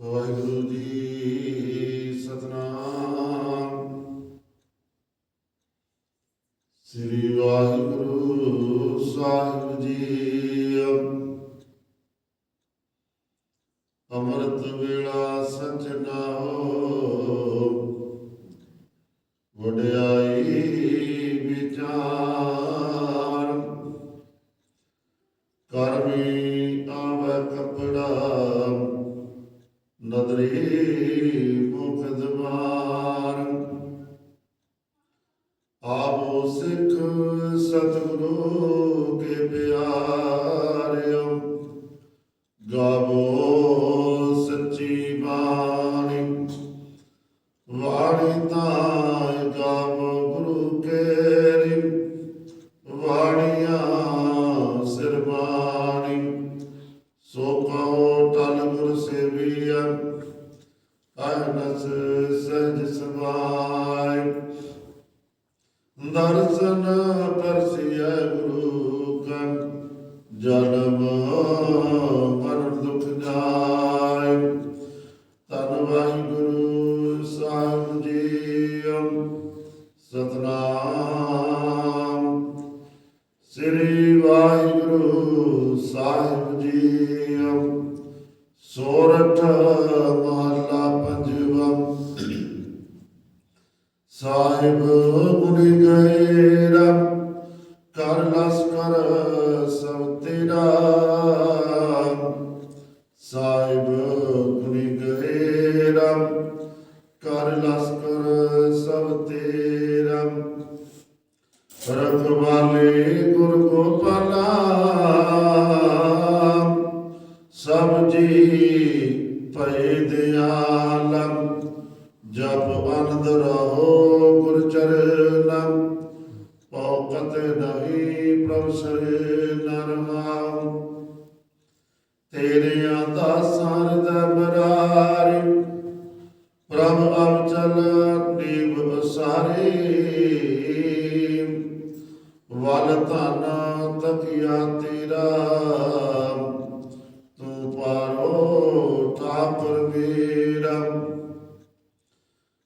ਵਾਹਿਗੁਰੂ ਜੀ ਸਤਨਾਮ। ਸ੍ਰੀ ਵਾਹਿਗੁਰੂ ਸਾਹਿਬ ਜੀ ਅੰਮ੍ਰਿਤ ਵੇਲਾ ਸਚਨਾਓ ਵਡਿਆਈ ਵਿਚਾਰ। ਕਰਮੀ ਆਵ ਕਪੜਾ ਨਦਰੀ ਮੁਖ ਦਵਾਰ ਆਪੋ ਸਿੱਖ ਸਤਿਗੁਰੂ ਕੇ ਪਿਆਰਿਓ, ਗਾਵੋ ਸੱਚੀ ਬਾਣੀ। ਵਾਣੀ ਤਾਂ ਗਾਵੋ ਗੁਰੂ ਕੇਰੀ ਵਾਣੀਆਂ ਸਿਰਬਾਣੀ ਸੋ ਕਹੋ ਟਲ ਗੁਰ ਸੇਵੀਆ ਅਨਸ ਸਹਿਜ ਸਮਾਇ ਦਰਸ਼ਨ ਪਰਸਿਆ ਗੁਰੂ ਕਾ ਜਨਮ ਸਾਹਿਬ ਗੁਣੀ ਗਏ ਰਮ ਕਰ ਲਸਕਰ ਸਭ ਤੇਰਾ। ਸਾਹਿਬ ਗੁਣ ਗਏ ਰਮ ਕਰ ਲਸਕਰ ਸਭ ਤੇਰਾ। ਰਖਵਾਲੇ ਗੁਰ ਗੋਪਾਲਾ, ਸਭ ਜੀ ਭਏ ਦਿਆਲਮ ਜਪ ਪਉਕਤ ਨਹੀਂ ਪ੍ਰਭ ਨਰਮਾਉ ਤੇਰੇ ਦਾਸਾਂ ਦਾ ਬਰਾਰੀ ਪ੍ਰਭ ਅਵਚਲ ਨੀਵ ਸਾਰੇ ਵਲ ਧਨ ਤਕਿਆ ਤੇਰਾ, ਤੂੰ ਪਾਰੋ ਠਾਕੁਰ ਮੇਰਾ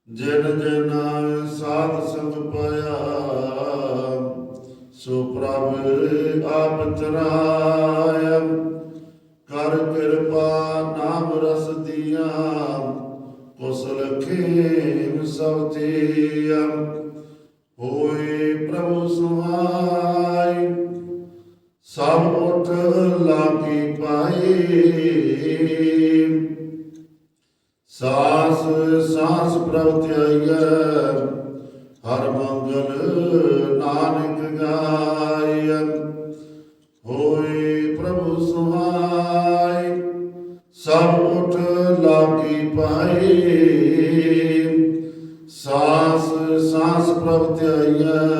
ਜਨ ਜਨ ਸਾਧ ਸੰਗ ਪਾਇਆ, ਸੋ ਪ੍ਰਭ ਆਪ ਚਰਾਇ ਕਰ ਕਿਰਪਾ ਨਾਮ ਰਸ ਦੀਆ, ਕੁਸਲ ਖੇਮ ਸਭ ਤੀਆ ਹੋਏ ਪ੍ਰਭੂ ਸੁਹਾਈ, ਸਭ ਉਠ ਲਾਗੀ ਪਾਏ। ਸਾਸ ਸਾਸ ਪ੍ਰਭ ਧਿਆਈਐ ਹਰ ਮੰਗਲ ਨਾਨਕ ਗਾਇ ਹੋਏ ਪ੍ਰਭੂ ਸੁਹਾਈ ਸਭ ਉਠ ਲਾਗੀ ਪਾਏ। ਸਾਸ ਸਾਸ ਪ੍ਰਭ ਧਿਆਈਐ